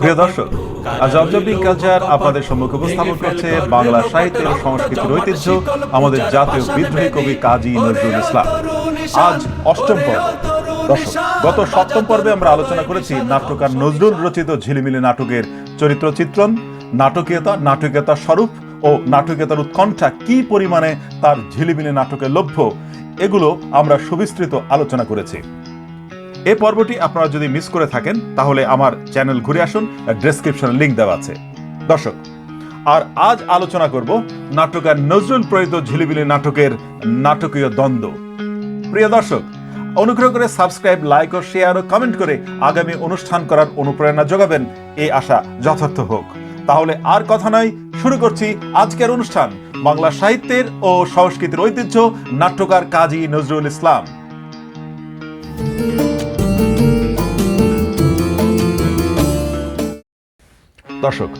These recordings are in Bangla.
প্রিয় দর্শক, আজ অবজার্ভিং কালচার আপনাদের সম্মুখে উপস্থাপন করছে বাংলা সাহিত্য ও সংস্কৃতির ঐতিহ্য, আমাদের জাতীয় বিদ্রোহী কবি কাজী নজরুল ইসলাম। আজ অষ্টম পর্ব। গত সপ্তম পর্বে আমরা আলোচনা করেছি নাট্যকার নজরুল রচিত ঝিলিমিলি নাটকের চরিত্র চিত্রণ নাটকীয়তা নাটকীয়তা স্বরূপ ও নাটকীয়তার উৎকণ্ঠা কি পরিমাণে তার ঝিলিমিলি নাটকের লভ্য, এগুলো আমরা সুবিস্তৃত আলোচনা করেছি। এই পর্বটি আপনারা যদি মিস করে থাকেন, তাহলে আমার চ্যানেল ঘুরে আসুন ডেসক্রিপশনে লিংক দেওয়া আছে। দর্শক, আর আজ আলোচনা করব নাটকার নজরুল প্রয়োজিত ঝিলিবিলি নাটকের নাটকীয় দ্বন্দ্ব। প্রিয় দর্শক, অনুগ্রহ করে সাবস্ক্রাইব লাইক ও শেয়ার ও কমেন্ট করে আগামী অনুষ্ঠান করার অনুপ্রেরণা যোগাবেন। এই আশা যথার্থ হোক। তাহলে আর কথা নয়, শুরু করছি আজকের অনুষ্ঠান। বাংলা সাহিত্যের ও সংস্কৃতির ঐতিহ্য, নাট্যকার কাজী নজরুল ইসলাম। দর্শক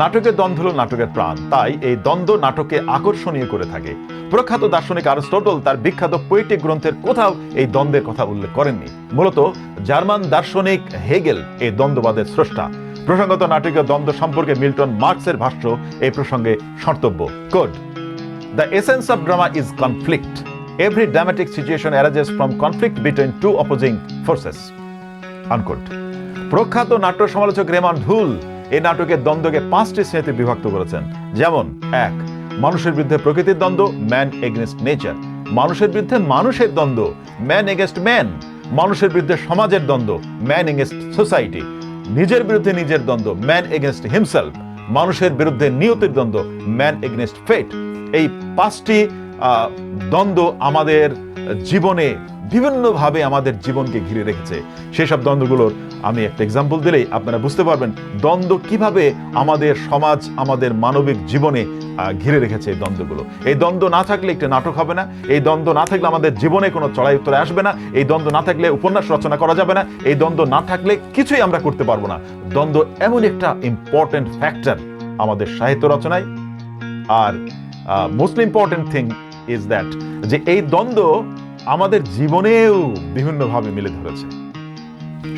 নাটকের দ্বন্দ্ব নাটকের প্রাণ। তাই এই দ্বন্দ্ব নাটকে আকর্ষণীয় করে থাকে। প্রখ্যাত দার্শনিক আরিস্টটল তার বিখ্যাত পোয়েটিক গ্রন্থের কোথাও এই দ্বন্দ্বের কথা উল্লেখ করেননি। মূলত জার্মান দার্শনিক হেগেল এই দ্বন্দ্ববাদের স্রষ্টা। প্রসঙ্গত নাটকীয় দ্বন্দ্ব সম্পর্কে মিল্টন মার্কসের ভাষ্য এই প্রসঙ্গে সর্তব্য quote the essence of drama is conflict every dramatic situation arises from conflict between two opposing forces unquote প্রখ্যাত নাট্য সমালোচক রেমন ভুল এই নাটকের দ্বন্দ্বকে পাঁচটি শ্রেণীতে বিভক্ত করেছেন। যেমন, এক, মানুষের বিরুদ্ধে প্রকৃতির দ্বন্দ্ব ম্যান এগেনস্ট নেচার মানুষের বিরুদ্ধে মানুষের দ্বন্দ্ব ম্যান এগেনস্ট ম্যান মানুষের বিরুদ্ধে সমাজের দ্বন্দ্ব ম্যান এগেনস্ট সোসাইটি নিজের বিরুদ্ধে নিজের দ্বন্দ্ব ম্যান এগেনস্ট হিমসেলফ মানুষের বিরুদ্ধে নিয়তির দ্বন্দ্ব ম্যান এগেনস্ট ফেট এই পাঁচটি দ্বন্দ্ব আমাদের জীবনে বিভিন্নভাবে আমাদের জীবনকে ঘিরে রেখেছে। সেসব দ্বন্দ্বগুলোর আমি একটা এক্সাম্পল দিলেই আপনারা বুঝতে পারবেন দ্বন্দ্ব কীভাবে আমাদের সমাজ, আমাদের মানবিক জীবনে ঘিরে রেখেছে এই দ্বন্দ্বগুলো। এই দ্বন্দ্ব না থাকলে একটি নাটক হবে না। এই দ্বন্দ্ব না থাকলে আমাদের জীবনে কোনো চড়াই উত্তরে আসবে না। এই দ্বন্দ্ব না থাকলে উপন্যাস রচনা করা যাবে না। এই দ্বন্দ্ব না থাকলে কিছুই আমরা করতে পারব না। দ্বন্দ্ব এমন একটা ইম্পর্টেন্ট ফ্যাক্টর আমাদের সাহিত্য রচনায়। আর most important thing is that যে এই দ্বন্দ্ব আমাদের জীবনেও বিভিন্নভাবে মিলে ধরেছে।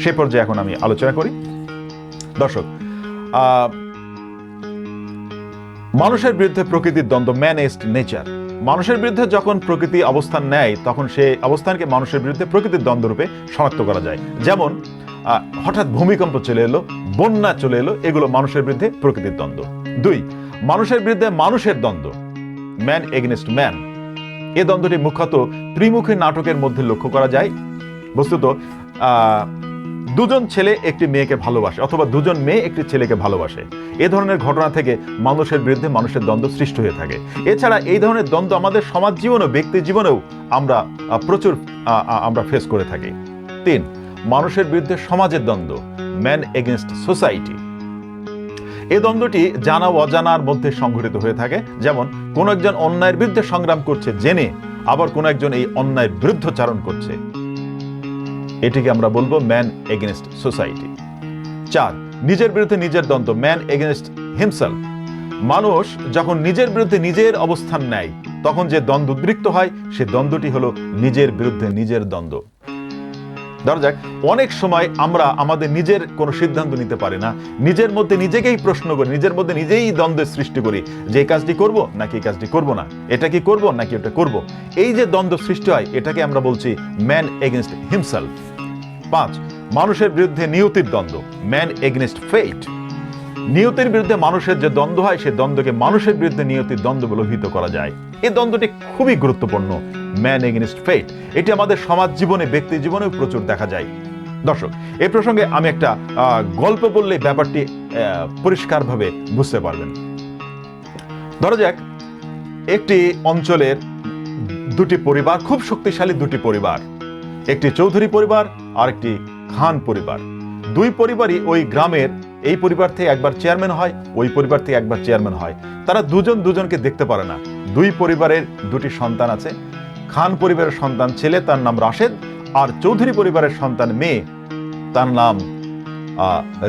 সে পর্যায়ে এখন আমি আলোচনা করি। দর্শক মানুষের বিরুদ্ধে প্রকৃতির দ্বন্দ্ব ম্যানেজড নেচার মানুষের বিরুদ্ধে যখন প্রকৃতি অবস্থান নেয়, তখন সে অবস্থানকে মানুষের বিরুদ্ধে প্রকৃতির দ্বন্দ্ব রূপে শনাক্ত করা যায়। যেমন হঠাৎ ভূমিকম্প চলে এলো, বন্যা চলে এলো, এগুলো মানুষের বিরুদ্ধে প্রকৃতির দ্বন্দ্ব। দুই, মানুষের বিরুদ্ধে মানুষের দ্বন্দ্ব। ম্যান এগেনস্ট ম্যান এ দ্বন্দ্বটি মুখ্যত ত্রিমুখী নাটকের মধ্যে লক্ষ্য করা যায়। বস্তুত দুজন ছেলে একটি মেয়েকে ভালোবাসে অথবা দুজন মেয়ে একটি ছেলেকে ভালোবাসে। এ ধরনের ঘটনা থেকে মানুষের বিরুদ্ধে মানুষের দ্বন্দ্ব সৃষ্টি হয়ে থাকে। এছাড়া এই ধরনের দ্বন্দ্ব আমাদের সমাজ জীবনেও, ব্যক্তি জীবনেও আমরা প্রচুর আমরা ফেস করে থাকি। তিন, মানুষের বিরুদ্ধে সমাজের দ্বন্দ্ব ম্যান এগেনস্ট সোসাইটি এই দ্বন্দ্বটি জানা অজানার মধ্যে সংঘটিত হয়ে থাকে। যেমন, কোন একজন অন্যায়ের বিরুদ্ধে সংগ্রাম করছে জেনে, আবার কোন একজন এই অন্যায়ের বিরুদ্ধচারণ করছে। এটিকে আমরা বলব ম্যান এগেনস্ট সোসাইটি চার, নিজের বিরুদ্ধে নিজের দ্বন্দ্ব ম্যান এগেনস্ট হিমসেলফ মানুষ যখন নিজের বিরুদ্ধে নিজের অবস্থান নেয়, তখন যে দ্বন্দ্ব উদ্রিক্ত হয়, সে দ্বন্দ্বটি হলো নিজের বিরুদ্ধে নিজের দ্বন্দ্ব। ধরা যাক, অনেক সময় আমরা আমাদের নিজের কোনো সিদ্ধান্ত নিতে পারি না, নিজের মধ্যে নিজেকেই প্রশ্ন করি, নিজের মধ্যে নিজেই দ্বন্দ্বের সৃষ্টি করি, যে কাজটি করব নাকি এই কাজটি করব না, এটা কি করব নাকি ওটা করব। এই যে দ্বন্দ্ব সৃষ্টি হয়, এটাকে আমরা বলছি ম্যান এগেনস্ট হিমসেলফ পাঁচ, মানুষের বিরুদ্ধে নিয়তির দ্বন্দ্ব ম্যান এগেনস্ট ফেট নিয়তির বিরুদ্ধে মানুষের যে দ্বন্দ্ব হয় সেই দ্বন্দ্বকে মানুষের বিরুদ্ধে নিয়তির দ্বন্দ্ব বলে অভিহিত করা যায়। এই দ্বন্দ্বটি খুবই গুরুত্বপূর্ণ। ম্যান এগেনস্ট ফেট এটি আমাদের সমাজ জীবনে, ব্যক্তি জীবনেও প্রচুর দেখা যায়। দর্শক এই প্রসঙ্গে আমি একটা গল্প বললে ব্যাপারটি পরিষ্কারভাবে বুঝতে পারবেন। ধরা যাক, একটি অঞ্চলের দুটি পরিবার, খুব শক্তিশালী দুটি পরিবার। একটি চৌধুরী পরিবার আর একটি খান পরিবার। দুই পরিবারই ওই গ্রামের এই পরিবার থেকে একবার চেয়ারম্যান হয়, ওই পরিবার থেকে একবার চেয়ারম্যান হয়। তারা দুজন দুজনকে দেখতে পারে না। দুই পরিবারের দুটি সন্তান আছে। খান পরিবারের সন্তান ছেলে, তার নাম রাশেদ, আর চৌধুরী পরিবারের সন্তান মেয়ে, তার নাম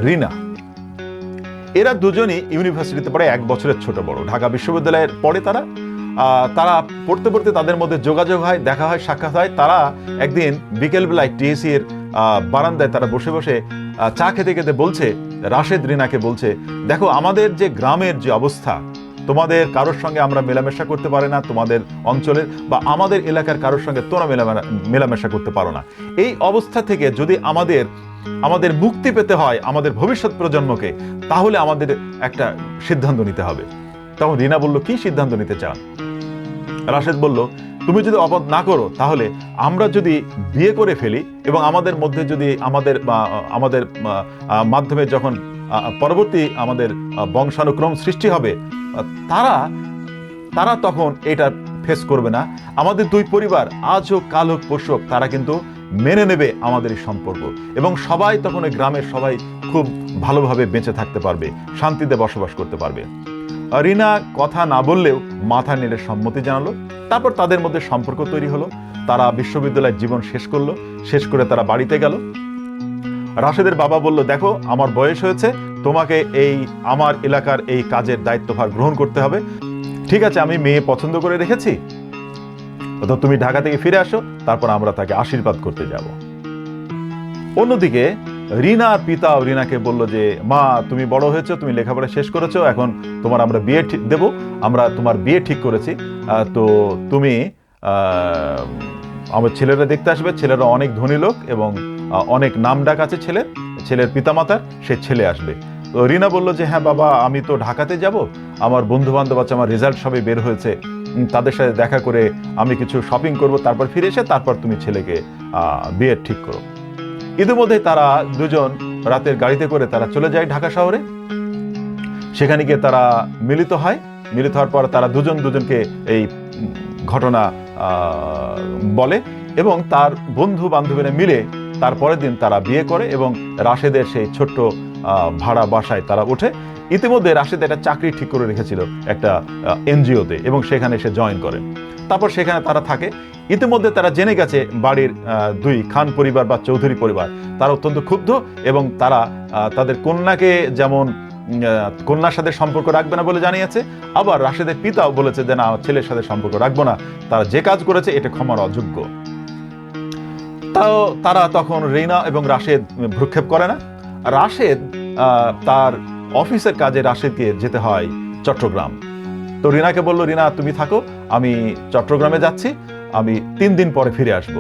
রিনা। এরা দুজনই ইউনিভার্সিটিতে পড়ে, এক বছরের ছোট বড়। ঢাকা বিশ্ববিদ্যালয়ের পড়ে তারা। তারা পড়তে পড়তে তাদের মধ্যে যোগাযোগ হয়, দেখা হয়, সাক্ষাৎ হয়। তারা একদিন বিকেলবেলায় টিএসসি এর বারান্দায় তারা বসে বসে চা খেতে খেতে বলছে রাশেদ রিনাকে বলছে, দেখো, আমাদের যে গ্রামের যে অবস্থা, তোমাদের কারোর সঙ্গে আমরা মেলামেশা করতে পারি না, তোমাদের অঞ্চলের বা আমাদের এলাকার কারোর সঙ্গে তোমরা মেলামেশা করতে পারো না। এই অবস্থা থেকে যদি আমাদের আমাদের মুক্তি পেতে হয় আমাদের ভবিষ্যৎ প্রজন্মকে, তাহলে আমাদের একটা সিদ্ধান্ত নিতে হবে। তখন রিনা বলল, কি সিদ্ধান্ত নিতে চান রাশেদ বলল, তুমি যদি অবাধ না করো, তাহলে আমরা যদি বিয়ে করে ফেলি এবং আমাদের মধ্যে যদি আমাদের আমাদের মাধ্যমে যখন পরবর্তী আমাদের বংশানুক্রম সৃষ্টি হবে তারা তারা তখন এটা ফেস করবে না। আমাদের দুই পরিবার, আজ হোক, কাল হোক, পরশু হোক, তারা কিন্তু মেনে নেবে আমাদের এই সম্পর্ক এবং সবাই তখন ওই গ্রামের সবাই খুব ভালোভাবে বেঁচে থাকতে পারবে, শান্তিতে বসবাস করতে পারবে। রিনা কথা না বললেও মাথা নেড়ে সম্মতি জানালো। তারপর তাদের মধ্যে সম্পর্ক তৈরি হলো। তারা বিশ্ববিদ্যালয়ের জীবন শেষ করল। শেষ করে তারা বাড়িতে গেল। রাশেদের বাবা বলল, দেখো, আমার বয়স হয়েছে। তোমাকে এই আমার এলাকার এই কাজের দায়িত্বভার গ্রহণ করতে হবে। ঠিক আছে, আমি মেয়ে পছন্দ করে রেখেছি। তো তুমি ঢাকা থেকে ফিরে আসো। তারপর আমরা তাকে আশীর্বাদ করতে যাব। অন্যদিকে রিনার পিতা রিনাকে বলল যে, মা, তুমি বড় হয়েছো, তুমি লেখাপড়া শেষ করেছ, এখন তোমার আমরা বিয়ে দেবো, আমরা তোমার বিয়ে ঠিক করেছি। তো তুমি আমার ছেলেরা দেখতে আসবে, ছেলেরা অনেক ধনী লোক এবং অনেক নাম ডাক আছে ছেলের ছেলের পিতামাতার, সে ছেলে আসবে। তো রিনা বলল যে হ্যাঁ বাবা, আমি তো ঢাকাতে যাব, আমার বন্ধু বান্ধব আছে, আমার রেজাল্ট সবে বের হয়েছে তাদের সাথে দেখা করে আমি কিছু শপিং করব, তারপর ফিরে এসে, তারপর তুমি ছেলেকে বিয়ের ঠিক করো। ইতিমধ্যে তারা দুজন রাতের গাড়িতে করে তারা চলে যায় ঢাকা শহরে। সেখানে গিয়ে তারা মিলিত হয়। মিলিত হওয়ার পর তারা দুজন দুজনকে এই ঘটনা বলে এবং তার বন্ধু বান্ধবীরা মিলে তার পরের দিন তারা বিয়ে করে এবং রাশেদের সেই ছোট্ট ভাড়া বাসায় তারা ওঠে। ইতিমধ্যে রাশেদ একটা চাকরি ঠিক করে রেখেছিল একটা এনজিওতে এবং সেখানে সে জয়েন করে। তারপর সেখানে তারা থাকে। ইতিমধ্যে তারা জেনে গেছে বাড়ির দুই খান পরিবার বা চৌধুরী পরিবার। তারা অত্যন্ত ক্ষুব্ধ এবং তারা তাদের কন্যাকে যেমন কন্যার সাথে সম্পর্ক রাখবে না বলে জানিয়েছে, আবার রাশেদের পিতাও বলেছে যে, না ছেলের সাথে সম্পর্ক রাখব না। তারা যে কাজ করেছে, এটা ক্ষমার অযোগ্য। তাও তারা তখন রেনা এবং রাশেদ ভ্রুক্ষেপ করে না। রাশেদ তার অফিসের কাজে রাশেদকে যেতে হয় চট্টগ্রাম। তো রিনাকে বলল, রিনা, তুমি থাকো, আমি চট্টগ্রামে যাচ্ছি, আমি তিন দিন পরে ফিরে আসব।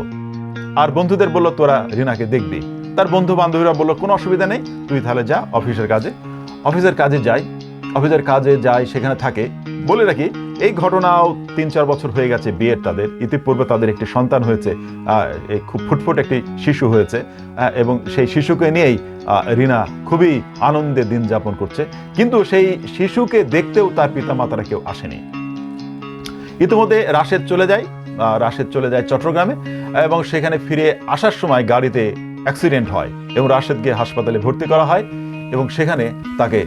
আর বন্ধুদের বলল, তোরা রিনাকে দেখবি। তার বন্ধু বান্ধবীরা বলল, কোনো অসুবিধা নেই, তুই তাহলে যা, অফিসের কাজে। অফিসের কাজে যাই অফিসের কাজে যাই সেখানে থাকে। বলে রাখি, এই ঘটনাও তিন চার বছর হয়ে গেছে বিয়ের তাদের। ইতিপূর্বে তাদের একটি সন্তান হয়েছে খুব ফুটফুট একটি শিশু হয়েছে এবং সেই শিশুকে নিয়েই রিনা খুবই আনন্দে দিন যাপন করছে। কিন্তু সেই শিশুকে দেখতেও তার পিতামাতারা কেউ আসেনি। ইতিমধ্যে রাশেদ চলে যায় রাশেদ চলে যায় চট্টগ্রামে, এবং সেখানে ফিরে আসার সময় গাড়িতে অ্যাক্সিডেন্ট হয়, এবং রাশেদকে হাসপাতালে ভর্তি করা হয়, এবং সেখানে তাকে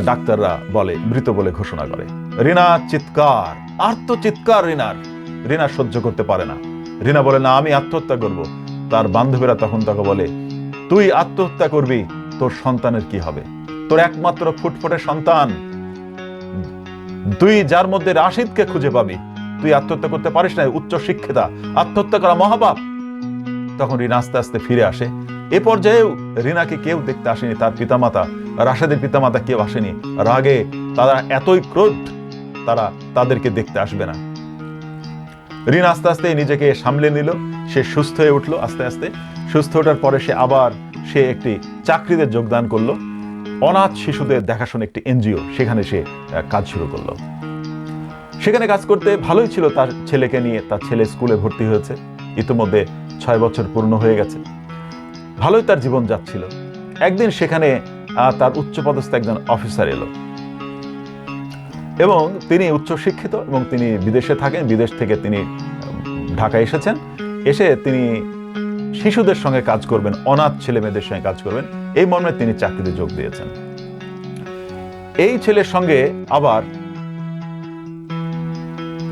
ডাক্তাররা বলে, মৃত বলে ঘোষণা করে। রিনা, চিৎকার। আত্মচিৎকার রিনার। রিনা সহ্য করতে পারে না। রিনা বলে, না, আমি আত্মহত্যা করব। তার বান্ধবীরা তখন তাকে বলে, তুই আত্মহত্যা করবি, তোর সন্তানের কি হবে? তোর একমাত্র ফুটফুটে সন্তান। তুই যার মধ্যে রাশিদকে খুঁজে পাবি। তুই আত্মহত্যা করতে পারিস না, উচ্চ শিক্ষিতা। আত্মহত্যা করা মহাপাপ। তখন রিনা আস্তে আস্তে ফিরে আসে। এ পর্যায়েও রিনাকে কেউ দেখতে আসেনি তার পিতামাতা। রাশেদের পিতামাতা কেউ আসেনি। রাগে তারা এতই ক্রোধ, তারা তাদেরকে দেখতে আসবে না। রিনা আস্তে আস্তে নিজেকে সামলে নিল, সে সুস্থ হয়ে উঠল আস্তে আস্তে। সুস্থ ওঠার পরে সে আবার সে একটি চাকরিতে যোগদান করল। অনাথ শিশুদের দেখাশোনা একটি এনজিও, সেখানে সে কাজ শুরু করল। সেখানে কাজ করতে ভালোই ছিল তার ছেলেকে নিয়ে, তার ছেলে স্কুলে ভর্তি হয়েছে। ইতিমধ্যে ছয় বছর পূর্ণ হয়ে গেছে। ভালোই তার জীবন যাচ্ছিল একদিন সেখানে আহ, তার উচ্চপদস্থ একজন অফিসার এলো। এবং তিনি উচ্চশিক্ষিত এবং তিনি বিদেশে থাকেন বিদেশ থেকে তিনি ঢাকায় এসেছেন। এসে তিনি শিশুদের সঙ্গে কাজ করবেন অনাথ ছেলে মেয়েদের সঙ্গে কাজ করবেন। এই মর্মে তিনি চাকরিতে যোগ দিয়েছেন। এই ছেলের সঙ্গে আবার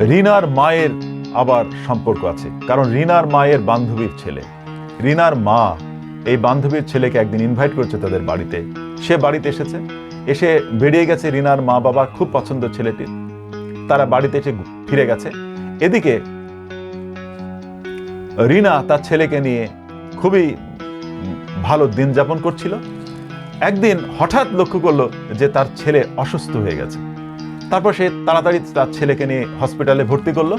রিনার মায়ের আবার সম্পর্ক আছে। কারণ রিনার মায়ের বান্ধবীর ছেলে। রিনার মা এই বান্ধবীর ছেলেকে একদিন ইনভাইট করছে তাদের বাড়িতে। সে বাড়িতে এসেছে। এসে বেরিয়ে গেছে রিনার মা বাবা খুব পছন্দ ছেলেটির। তারা বাড়িতে এসে ফিরে গেছে। এদিকে রিনা তার ছেলেকে নিয়ে খুবই ভালো দিন যাপন করছিল। একদিন হঠাৎ লক্ষ্য করল যে তার ছেলে অসুস্থ হয়ে গেছে। তারপর সে তাড়াতাড়ি তার ছেলেকে নিয়ে হসপিটালে ভর্তি করল।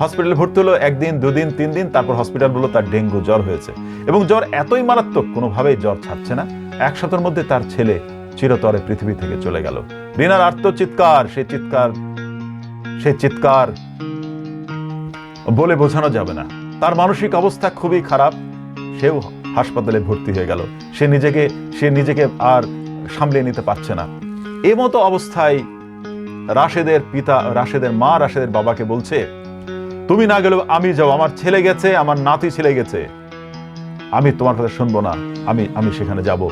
হসপিটালে ভর্তি হলো, একদিন, দুদিন তিন দিন তারপর হসপিটাল বলল তার ডেঙ্গু জ্বর হয়েছে। এবং জ্বর এতই মারাত্মক, কোনোভাবেই জ্বর ছাড়ছে না। এক সপ্তাহের মধ্যে তার ছেলে চিরতরে পৃথিবী থেকে চলে গেল। রিনার আর্তচিৎকার সে চিৎকার সে চিৎকার বলে বোঝানো যাবে না। তার মানসিক অবস্থা খুবই খারাপ। সেও হাসপাতালে ভর্তি হয়ে গেল। সে নিজেকে সে নিজেকে আর সামলিয়ে নিতে পারছে না। এ মতো অবস্থায় রাশেদের পিতা, রাশেদের মা, রাশেদের বাবাকে বলছে তুমি না গেলেও আমি যাও আমার ছেলে গেছে, আমার নাতি ছেলে গেছে। আমি তোমার কথা শুনব না। আমি আমি সেখানে যাব।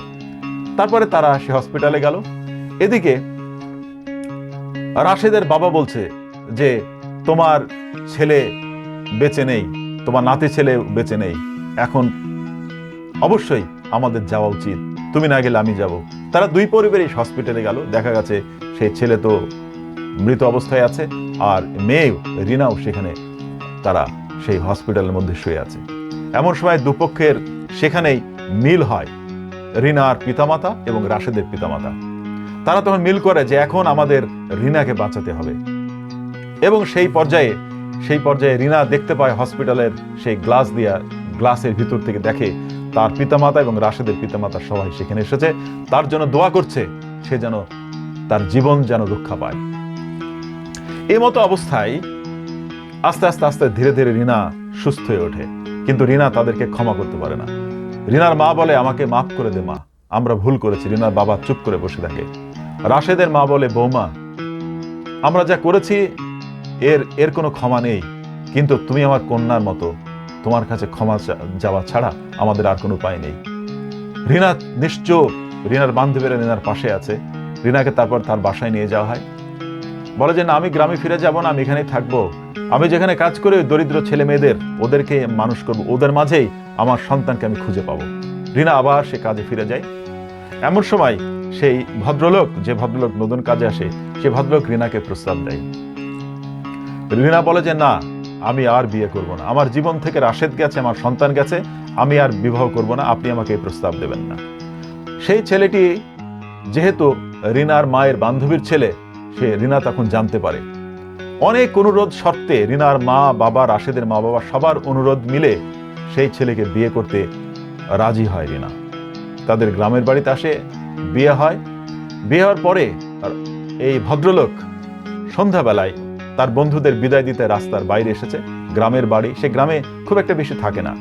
তারপরে তারা সে হসপিটালে গেল। এদিকে রাশেদের বাবা বলছে যে, তোমার ছেলে বেঁচে নেই, তোমার নাতি ছেলে বেঁচে নেই। এখন অবশ্যই আমাদের যাওয়া উচিত। তুমি না গেলে আমি যাব। তারা দুই পরিবারই হসপিটালে গেল। দেখা গেছে সেই ছেলে তো মৃত অবস্থায় আছে, আর মেয়ে রিনাও সেখানে তারা সেই হসপিটালের মধ্যে শুয়ে আছে। এমন সময় দুপক্ষের সেখানেই মিল হয় রিনার পিতামাতা এবং রাশেদের পিতামাতা। তারা তখন মিল করে যে এখন আমাদের রিনাকে বাঁচাতে হবে। এবং সেই পর্যায়ে সেই পর্যায়ে রিনা দেখতে পায় হসপিটালের সেই গ্লাস দিয়া, গ্লাসের ভিতর থেকে দেখে তার পিতামাতা এবং রাশেদের পিতামাতা সবাই সেখানে এসেছে। তার জন্য দোয়া করছে, সে যেন তার জীবন যেন রক্ষা পায়। এই মতো অবস্থায় আস্তে আস্তে আস্তে ধীরে ধীরে রিনা সুস্থ হয়ে ওঠে। কিন্তু রিনা তাদেরকে ক্ষমা করতে পারে না। রিনার মা বলে, আমাকে মাফ করে দে মা। আমরা ভুল করেছি। রিনার বাবা চুপ করে বসে থাকে। রাশেদের মা বলে, বৌমা, আমরা যা করেছি, এর এর কোনো ক্ষমা নেই। কিন্তু তুমি আমার কন্যার মতো। তোমার কাছে ক্ষমা যাওয়া ছাড়া আমাদের আর কোনো উপায় নেই। রিনা নিশ্চয় রিনার বান্ধবীরা রিনার পাশে আছে। রিনাকে তারপর তার বাসায় নিয়ে যাওয়া হয়। বলে যে, না, আমি গ্রামে ফিরে যাব না। আমি এখানেই থাকব। আমি যেখানে কাজ করি দরিদ্র ছেলে মেয়েদের ওদেরকে মানুষ করব। ওদের মাঝেই আমার সন্তানকে আমি খুঁজে পাবো। রিনা আবার সে কাজে ফিরে যায়। এমন সময় সেই ভদ্রলোক, যে ভদ্রলোক নতুন কাজে আসে, সে ভদ্রলোক রিনাকে প্রস্তাব দেয়। রিনা বলে যে, না, আমি আর বিয়ে করব না। আমার জীবন থেকে রাশেদ গেছে, আমার সন্তান গেছে, আমি আর বিবাহ করব না। আপনি আমাকে এই প্রস্তাব দেবেন না। সেই ছেলেটি, যেহেতু রিনার মায়ের বান্ধবীর ছেলে, সে রিনা তখন জানতে পারে। অনেক অনুরোধ শর্তে রিনার মা, বাবা, রাশেদের মা, বাবা সবার অনুরোধ মিলে সেই ছেলেকে বিয়ে করতে রাজি হয় রিনা। তাদের গ্রামের বাড়িতে আসে, বিয়ে হয়। বিয়ে হওয়ার পরে এই ভদ্রলোক সন্ধ্যাবেলায় তার বন্ধুদের বিদায় দিতে রাস্তার বাইরে এসেছে, গ্রামের বাড়ি। সে গ্রামে খুব একটা বেশি থাকে না।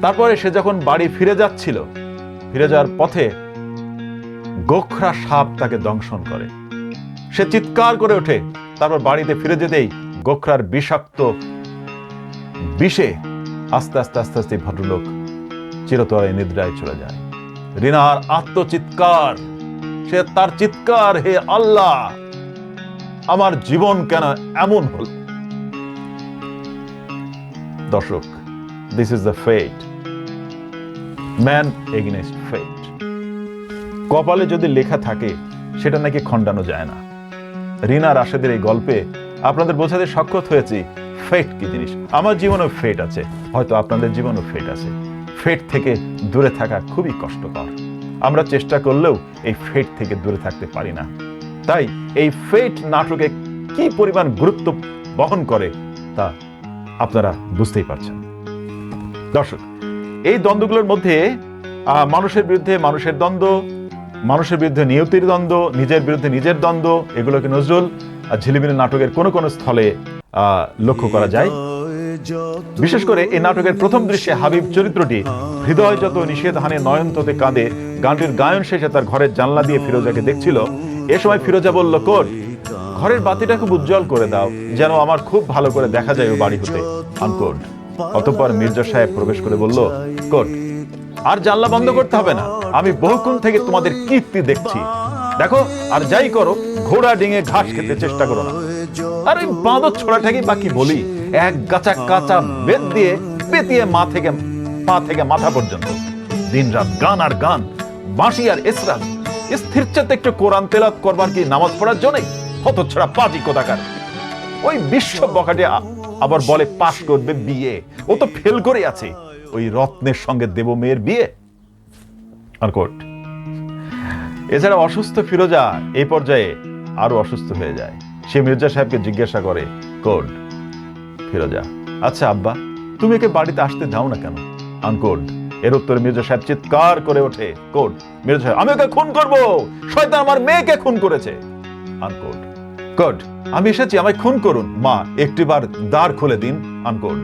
তারপরে সে যখন বাড়ি ফিরে যাচ্ছিল, ফিরে যাওয়ার পথে গোখরা সাপ তাকে দংশন করে। সে চিৎকার করে ওঠে তারপর বাড়িতে ফিরে যেতেই গোখরার বিষাক্ত বিষে আস্তে আস্তে আস্তে আস্তে ভদ্রলোক চিরতরে নিদ্রায় চলে যায়। রিনার আত্মচিৎকার, সে তার চিৎকার, হে আল্লাহ, আমার জীবন কেন এমন হল? দর্শক this is the fate man against fate কপালে যদি লেখা থাকে, সেটা নাকি খণ্ডানো যায় না। রিনা রাশেদের এই গল্পে আপনাদের বোঝাতে সক্ষম হয়েছি ফেট কি জিনিস। আমার জীবনেও ফেট আছে, হয়তো আপনাদের জীবনেও ফেট আছে। ফেট থেকে দূরে থাকা খুবই কষ্টকর। আমরা চেষ্টা করলেও এই ফেট থেকে দূরে থাকতে পারি না। তাই এই ফেট নাটকে কি পরিমাণ গুরুত্ব বহন করে তা আপনারা বুঝতেই পারছেন। দর্শক, এই দ্বন্দ্বগুলোর মধ্যে মানুষের বিরুদ্ধে মানুষের দ্বন্দ্ব মানুষের বিরুদ্ধে নিয়তির দ্বন্দ্ব, নিজের বিরুদ্ধে নিজের দ্বন্দ্ব, এগুলোকে নজরুল ঝিলিমিলি নাটকের কোনো কোনো স্থলে লক্ষ্য করা যায়। বিশেষ করে এই নাটকের প্রথম দৃশ্যে হাবিব চরিত্রটি হৃদয় যত নিষেধ হানে নয়ন ততে কাঁদে, গানটির গায়ন শেষে তার ঘরের জানলা দিয়ে ফিরোজাকে দেখছিল। এ সময় ফিরোজা বলল কোট ঘরের বাতিটা খুব উজ্জ্বল করে দাও, যেন আমার খুব ভালো করে দেখা যায় ও বাড়ি হতে। আনকোট অতঃপর মির্জা সাহেব প্রবেশ করে বলল কোট আর জানলা বন্ধ করতে হবে না। আমি বহুক্ষণ থেকে তোমাদের কীর্তি দেখছি। দেখো, আর যাই করো, ঘোড়া ডিঙে ঘাস খেতে চেষ্টা করো না। আর ওই বাঁদর ছোড়াটাকে বাকি বলি? এক গাছা কাঁচা বেদ দিয়ে পেতিয়ে মা থেকে পা থেকে মাথা পর্যন্ত। দিন রাত গান আর গান, বাঁশি আর এসরাজ। স্থির চাতে একটু কোরআন তেলাত করবার কি নামাজ পড়ার জন্যই? হত ছড়া পাটি কোথাকার? ওই বিশ্ব বখাটে আবার বলে পাশ করবে বিয়ে। ও তো ফেল করে আছে। ওই রত্নের সঙ্গে দেব মেয়ের বিয়ে। আনকোট এছাড়া অসুস্থ ফিরোজা এই পর্যায়ে আরও অসুস্থ হয়ে যায়। সে মির্জা সাহেবকে জিজ্ঞাসা করে, কোড, ফিরোজা? আচ্ছা আব্বা, তুমি একে বাড়িতে আসতে দাও না কেন? আনকোড এর উত্তরে মির্জা সাহেব চিৎকার করে ওঠে, কোড, মির্জা সাহেব, আমি ওকে খুন করব! শয়তান আমার মেয়েকে খুন করেছে! আনকোড কোড আমি এসেছি, আমায় খুন করুন। মা, একটিবার দ্বার খুলে দিন। আনকোড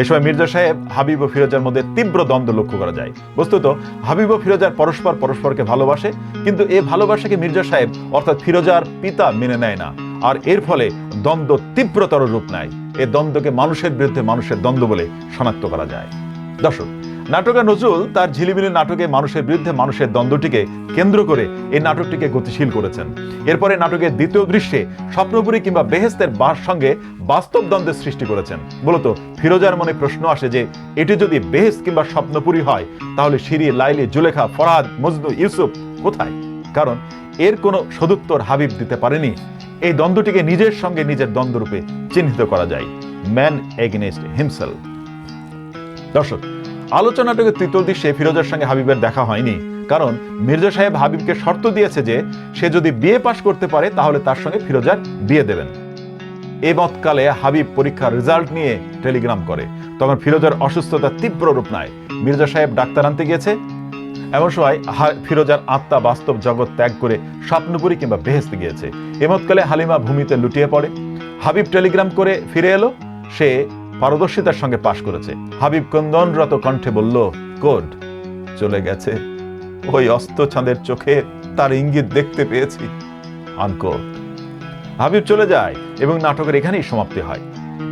এ সময় মির্জা সাহেব হাবিব ও ফিরোজার মধ্যে তীব্র দ্বন্দ্ব লক্ষ্য করা যায়। বস্তুত, হাবিব ও ফিরোজার পরস্পর পরস্পরকে ভালোবাসে, কিন্তু এ ভালোবাসাকে মির্জা সাহেব, অর্থাৎ ফিরোজার পিতা মেনে নেয় না। আর এর ফলে দ্বন্দ্ব তীব্রতর রূপ নেয়। এ দ্বন্দ্বকে মানুষের বিরুদ্ধে মানুষের দ্বন্দ্ব বলে শনাক্ত করা যায়। দর্শক নাটকের নজরুল তার ঝিলিমিলি নাটকে মানুষের বিরুদ্ধে মানুষের দ্বন্দ্বটিকে কেন্দ্র করে এই নাটকটিকে গতিশীল করেছেন। এরপরে নাটকের দ্বিতীয় দৃশ্যে স্বপ্নপুরী কিংবা বেহেস্তের বাস সঙ্গে বাস্তব দ্বন্দ্বের সৃষ্টি করেছেন। মূলত ফিরোজার মনে প্রশ্ন আসে যে, এটি যদি বেহেস কিংবা স্বপ্নপুরী হয়, তাহলে সিরি লাইলি, জুলেখা, ফরহাদ, মজনু, ইউসুফ কোথায়? কারণ এর কোনো সদুত্তর হাবিব দিতে পারেনি। এই দ্বন্দ্বটিকে নিজের সঙ্গে নিজের দ্বন্দ্বরূপে চিহ্নিত করা যায়। Man against himself. দর্শক আলোচনা নাটকের তৃতীয় দৃশ্যে ফিরোজার সঙ্গে হাবিবের দেখা হয়নি। কারণ মির্জা সাহেব হাবিবকে শর্ত দিয়েছে যে, সে যদি বিয়ে পাশ করতে পারে, তাহলে তার সঙ্গে ফিরোজার বিয়ে দেবেন। এই মতকালে হাবিব পরীক্ষার রেজাল্ট নিয়ে টেলিগ্রাম করে। তখন ফিরোজার অসুস্থতা তীব্র রূপ নেয়। মির্জা সাহেব ডাক্তার আনতে গিয়েছে। এমন সময় ফিরোজার আত্মা বাস্তব জগৎ ত্যাগ করে স্বপ্নপুরী কিংবা বেহেস্তে গিয়েছে। এমতকালে হালিমা ভূমিতে লুটিয়ে পড়ে। হাবিব টেলিগ্রাম করে ফিরে এলো। সে পারদর্শিতার সঙ্গে পাশ করেছে। হাবিব কন্দনরত কণ্ঠে বলল, কোড, চলে গেছে। ওই অস্ত চাঁদের চোখে তার ইঙ্গিত দেখতে পেয়েছি। আনকোড। হাবিব চলে যায় এবং নাটকের এখানেই সমাপ্তি হয়।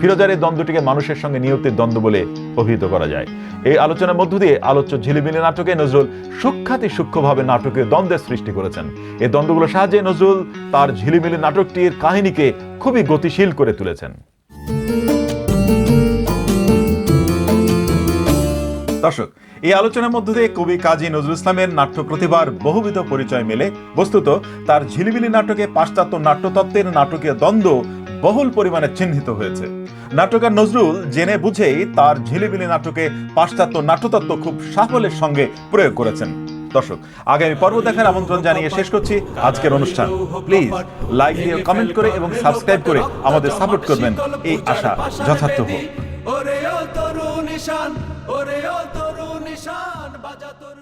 ফিরোজার এই দ্বন্দ্বটিকে মানুষের সঙ্গে নিয়তির দ্বন্দ্ব বলে অভিহিত করা যায়। এই আলোচনার মধ্য দিয়ে আলোচ্য ঝিলিমিলি নাটকে নজরুল সূক্ষাতি সূক্ষ্মভাবে নাটকে দ্বন্দ্বের সৃষ্টি করেছেন। এই দ্বন্দ্বগুলোর সাহায্যে নজরুল তার ঝিলিমিলি নাটকটির কাহিনীকে খুবই গতিশীল করে তুলেছেন। দর্শক, এই আলোচনার মধ্য দিয়ে কবি কাজী নজরুল ইসলামের নাট্য প্রতিভার বহুবিধ পরিচয় মেলে। বস্তুত, তার ঝিলিমিলি নাটকে পাশ্চাত্য নাট্যতত্ত্বের নাটকীয় দ্বন্দ্ব বহুল পরিমাণে চিহ্নিত হয়েছে। নাটকার নজরুল জেনে বুঝেই তার ঝিলিমিলি নাটকে পাশ্চাত্য নাট্যতত্ত্ব খুব সাফল্যের সঙ্গে প্রয়োগ করেছেন। দর্শক, আগামী পর্ব দেখার আমন্ত্রণ জানিয়ে শেষ করছি আজকের অনুষ্ঠান। প্লিজ লাইক দিয়ে কমেন্ট করে এবং সাবস্ক্রাইব করে আমাদের সাপোর্ট করবেন। এই আশা যথার্থ হোক। ওরে ও তরুণ নিশান ওরে ও তরুণ নিশান বাজা তোর